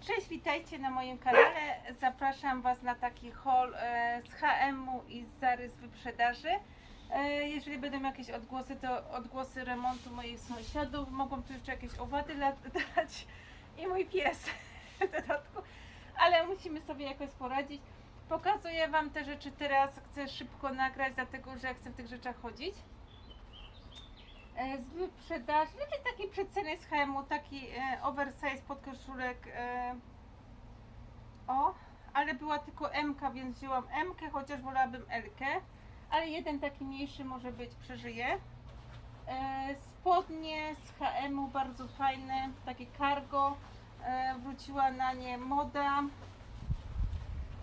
Cześć, witajcie na moim kanale. Zapraszam Was na taki haul e, z HM-u i z Zary z wyprzedaży. E, Jeżeli będą jakieś odgłosy, to odgłosy remontu moich sąsiadów. Mogą tu jeszcze jakieś owady latać i mój pies w dodatku, ale musimy sobie jakoś poradzić. Pokazuję Wam te rzeczy teraz. Chcę szybko nagrać, dlatego że chcę w tych rzeczach chodzić. E, z wyprzedaży, znaczy taki przeceny z HM-u, taki e, oversize podkoszulek. E, o, ale była tylko MK, więc wzięłam MK, chociaż wolałabym LK. Ale jeden taki mniejszy może być, przeżyje. E, spodnie z HM-u bardzo fajne, takie cargo. E, wróciła na nie moda.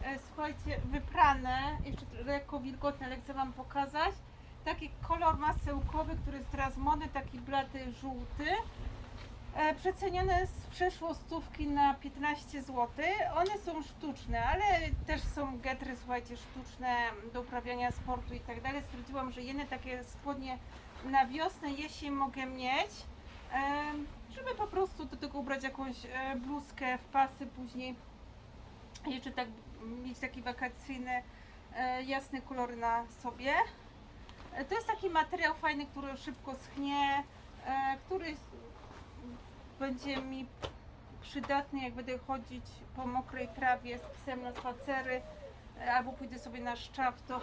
E, słuchajcie, wyprane, jeszcze lekko wilgotne, ale chcę Wam pokazać taki kolor masełkowy, który jest teraz modny, taki blady żółty. E, przecenione z przeszło stówki na 15 zł. One są sztuczne, ale też są getry, słuchajcie, sztuczne do uprawiania sportu i tak dalej. Stwierdziłam, że jedne takie spodnie na wiosnę, jesień mogę mieć, e, żeby po prostu do tego ubrać jakąś e, bluzkę w pasy później. Jeszcze tak mieć taki wakacyjny, e, jasny kolor na sobie. To jest taki materiał fajny, który szybko schnie, e, który będzie mi przydatny, jak będę chodzić po mokrej trawie z psem na spacery, e, albo pójdę sobie na szczaw, to,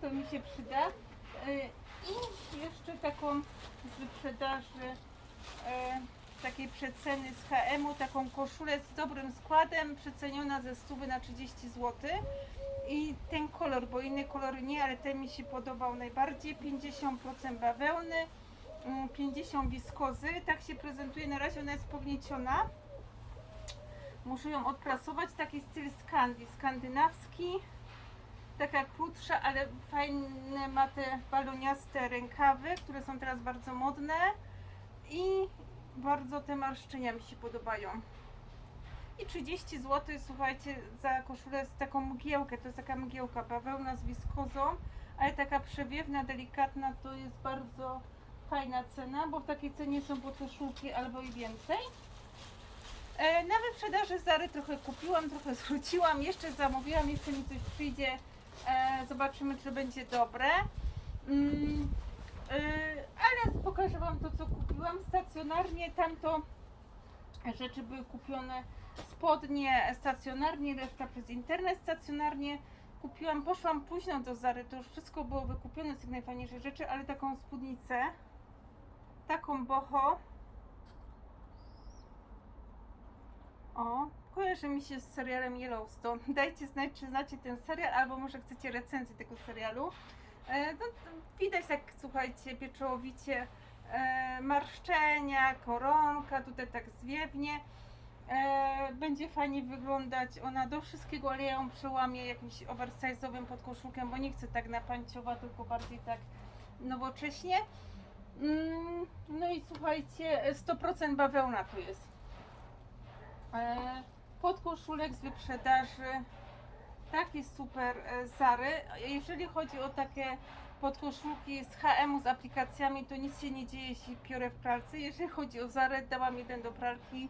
to mi się przyda. E, I jeszcze taką z wyprzedaży takiej przeceny z HM-u, taką koszulę z dobrym składem, przeceniona ze 100 na 30 zł. I ten kolor, bo inne kolory nie, ale ten mi się podobał najbardziej. 50% bawełny, mm, 50 wiskozy. Tak się prezentuje. Na razie ona jest pognieciona. Muszę ją odprasować. Taki styl skandi, skandynawski. Taka krótsza, ale fajne ma te baloniaste rękawy, które są teraz bardzo modne. I bardzo te marszczenia mi się podobają. I 30 zł, słuchajcie, za koszulę z taką mgiełkę. To jest taka mgiełka bawełna z wiskozą, ale taka przewiewna, delikatna. To jest bardzo fajna cena, bo w takiej cenie są podkoszulki albo i więcej. E, Na wyprzedaży Zary trochę kupiłam, trochę zwróciłam, jeszcze zamówiłam, jeszcze mi coś przyjdzie. E, Zobaczymy, czy będzie dobre. Mm, e, ale pokażę Wam to, co kupiłam stacjonarnie. Tamto rzeczy były kupione spodnie stacjonarnie, reszta przez internet stacjonarnie. Kupiłam, poszłam późno do Zary, to już wszystko było wykupione z tych najfajniejszych rzeczy, ale taką spódnicę, taką boho. O, kojarzy mi się z serialem Yellowstone. Dajcie znać, czy znacie ten serial, albo może chcecie recenzję tego serialu. E, no, widać tak, słuchajcie, pieczołowicie e, marszczenia, koronka, tutaj tak zwiewnie. E, będzie fajnie wyglądać ona do wszystkiego, ale ja ją przełamię jakimś oversize'owym podkoszulkiem, bo nie chcę tak na panciowa, tylko bardziej tak nowocześnie. Mm, no i słuchajcie, 100% bawełna tu jest. E, podkoszulek z wyprzedaży. Taki super e, Zary. Jeżeli chodzi o takie podkoszulki z HM-u z aplikacjami, to nic się nie dzieje, jeśli piorę w pralce. Jeżeli chodzi o Zarę, dałam jeden do pralki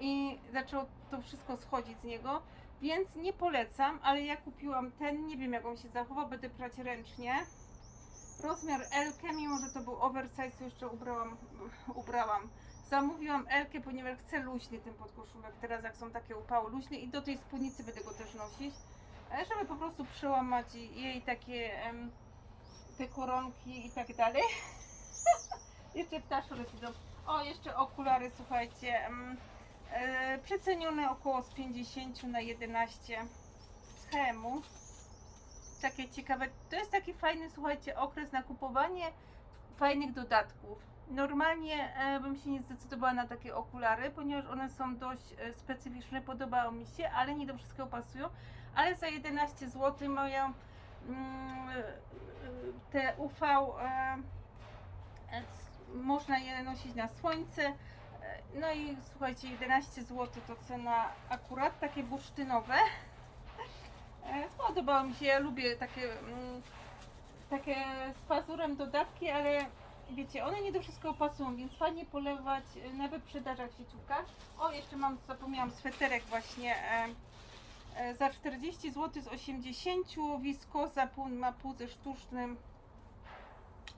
i zaczęło to wszystko schodzić z niego, więc nie polecam, ale ja kupiłam ten, nie wiem jak on się zachowa, będę prać ręcznie. Rozmiar L, mimo że to był oversize, to jeszcze ubrałam, ubrałam. Zamówiłam L, ponieważ chcę luźny ten podkoszulek, teraz jak są takie upały luźny i do tej spódnicy będę go też nosić, e, żeby po prostu przełamać jej takie te koronki i tak dalej. jeszcze ptaszole idą. O, jeszcze okulary, słuchajcie, przecenione około z 50 na 11 z HM-u. Takie ciekawe, to jest taki fajny, słuchajcie, okres na kupowanie fajnych dodatków. Normalnie e, bym się nie zdecydowała na takie okulary, ponieważ one są dość e, specyficzne, podobało mi się, ale nie do wszystkiego pasują. Ale za 11 zł mają e, te UV, e, e, można je nosić na słońce. E, No i słuchajcie, 11 zł to cena akurat, takie bursztynowe. E, Spodobało mi się, ja lubię takie, mm, takie z pazurem dodatki, ale wiecie, one nie do wszystkiego pasują, więc fajnie polewać e, na wyprzedażach w sieciówkach. O, jeszcze mam, zapomniałam, sweterek właśnie e, e, za 40 zł z 80, wiskoza pół, ma pół ze sztucznym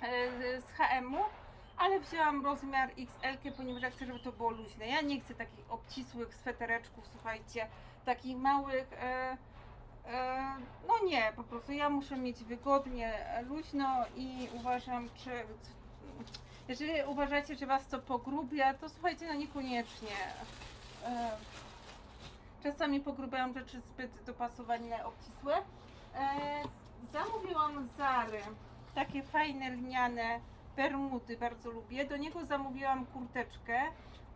e, z HM-u, ale wzięłam rozmiar XL, ponieważ ja chcę, żeby to było luźne. Ja nie chcę takich obcisłych swetereczków, słuchajcie, takich małych. E, e, no nie, po prostu ja muszę mieć wygodnie, e, luźno i uważam, czy jeżeli uważacie, że was to pogrubia, to słuchajcie, no niekoniecznie. E, czasami pogrubiają rzeczy zbyt dopasowane, obcisłe. E, zamówiłam Zary takie fajne lniane bermudy, bardzo lubię. Do niego zamówiłam kurteczkę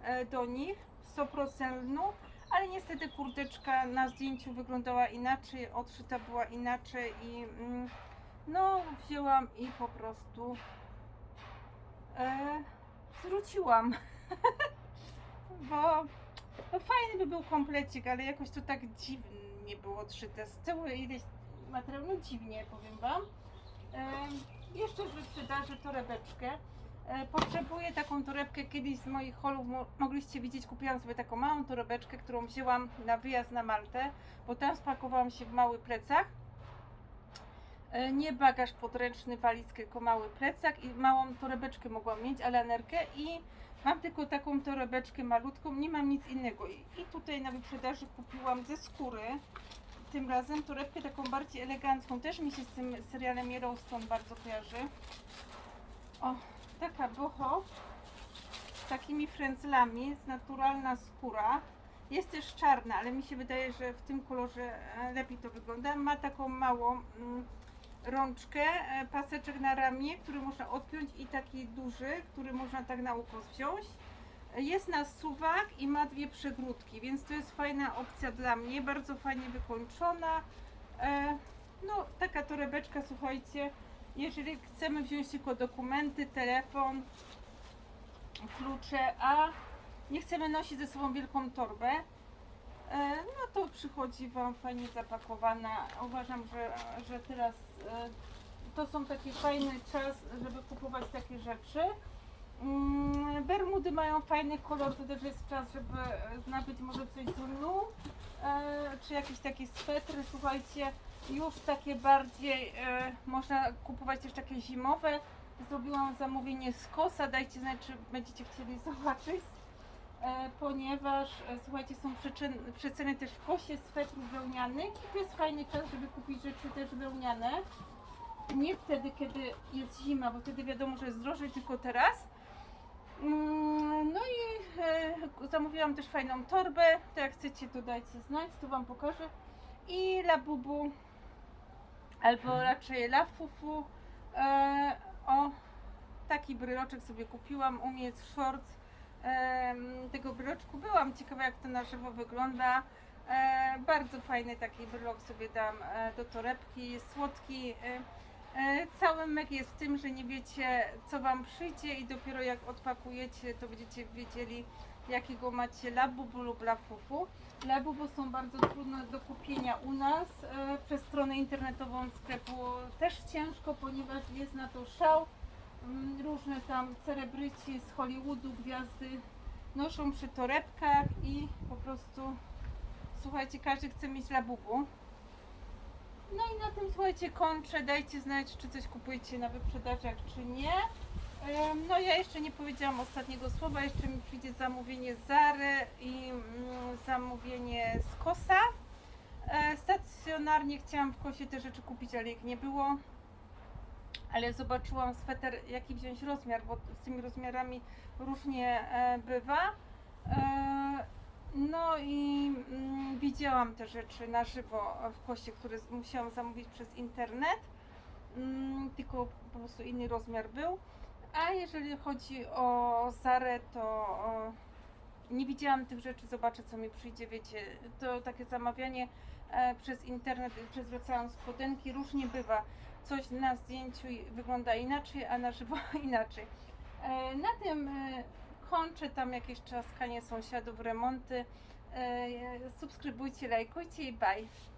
e, do nich, 100% lnu, ale niestety kurteczka na zdjęciu wyglądała inaczej, odszyta była inaczej i mm, no wzięłam i po prostu e, zwróciłam. Bo no fajny by był komplecik, ale jakoś to tak dziwnie było odszyte. Z tyłu ileś materiału, no dziwnie powiem Wam. E, jeszcze z wyprzedaży torebeczkę. E, potrzebuję taką torebkę. Kiedyś z moich holów mo- mogliście widzieć, kupiłam sobie taką małą torebeczkę, którą wzięłam na wyjazd na Maltę, bo tam spakowałam się w mały plecak. E, Nie bagaż podręczny, walizkę, tylko mały plecak i małą torebeczkę mogłam mieć, alanerkę i mam tylko taką torebeczkę malutką, nie mam nic innego. I tutaj na wyprzedaży kupiłam ze skóry tym razem torebkę taką bardziej elegancką. Też mi się z tym serialem Yellowstone bardzo kojarzy. O, taka boho z takimi frędzlami, z naturalna skóra. Jest też czarna, ale mi się wydaje, że w tym kolorze e, lepiej to wygląda. Ma taką małą mm, rączkę, e, paseczek na ramię, który można odpiąć i taki duży, który można tak na ukos wziąć. Jest na suwak i ma dwie przegródki, więc to jest fajna opcja dla mnie, bardzo fajnie wykończona. E, no, taka torebeczka, słuchajcie, jeżeli chcemy wziąć tylko dokumenty, telefon, klucze, a nie chcemy nosić ze sobą wielką torbę, e, no to przychodzi Wam fajnie zapakowana. Uważam, że, że teraz e, to są taki fajny czas, żeby kupować takie rzeczy. Mm, Bermudy mają fajny kolor, to też jest czas, żeby e, nabyć może coś z lnu, e, czy jakiś taki swetr, słuchajcie, już takie bardziej, e, można kupować też takie zimowe. Zrobiłam zamówienie z kosa, dajcie znać, czy będziecie chcieli zobaczyć, ponieważ, słuchajcie, są przeceny też w kosie swetrów wełnianych i to jest fajny czas, żeby kupić rzeczy też wełniane. Nie wtedy, kiedy jest zima, bo wtedy wiadomo, że jest drożej, tylko teraz. Mm, No i e, zamówiłam też fajną torbę. To jak chcecie, to dajcie znać, to Wam pokażę. I Labubu, albo raczej Lafufu. E, o, taki bryloczek sobie kupiłam. U mnie jest short e, tego bryloczku. Byłam ciekawa, jak to na żywo wygląda. E, bardzo fajny taki brylok sobie dam e, do torebki. Jest słodki. E, Cały myk jest w tym, że nie wiecie co Wam przyjdzie i dopiero jak odpakujecie, to będziecie wiedzieli jakiego macie labubu lub lafufu. Labubu są bardzo trudne do kupienia u nas. E, Przez stronę internetową sklepu też ciężko, ponieważ jest na to szał. Mm, Różne tam celebryci z Hollywoodu, gwiazdy noszą przy torebkach i po prostu słuchajcie, każdy chce mieć labubu. No i na tym słuchajcie kończę. Dajcie znać, czy coś kupujecie na wyprzedażach, czy nie. No ja jeszcze nie powiedziałam ostatniego słowa. Jeszcze mi przyjdzie zamówienie z Zary i mm, zamówienie z Kosa. E, Stacjonarnie chciałam w Kosie te rzeczy kupić, ale ich nie było. Ale zobaczyłam sweter, jaki wziąć rozmiar, bo z tymi rozmiarami różnie e, bywa. No i mm, widziałam te rzeczy na żywo w koście, które musiałam zamówić przez internet. Mm, tylko po prostu inny rozmiar był. A jeżeli chodzi o Zarę, to o, nie widziałam tych rzeczy, zobaczę co mi przyjdzie, wiecie, to takie zamawianie e, przez internet, przez zwracałam spodenki, różnie bywa. Coś na zdjęciu wygląda inaczej, a na żywo inaczej. E, na tym e, kończę, tam jakieś czaskanie sąsiadów, remonty. E, subskrybujcie, lajkujcie i bye.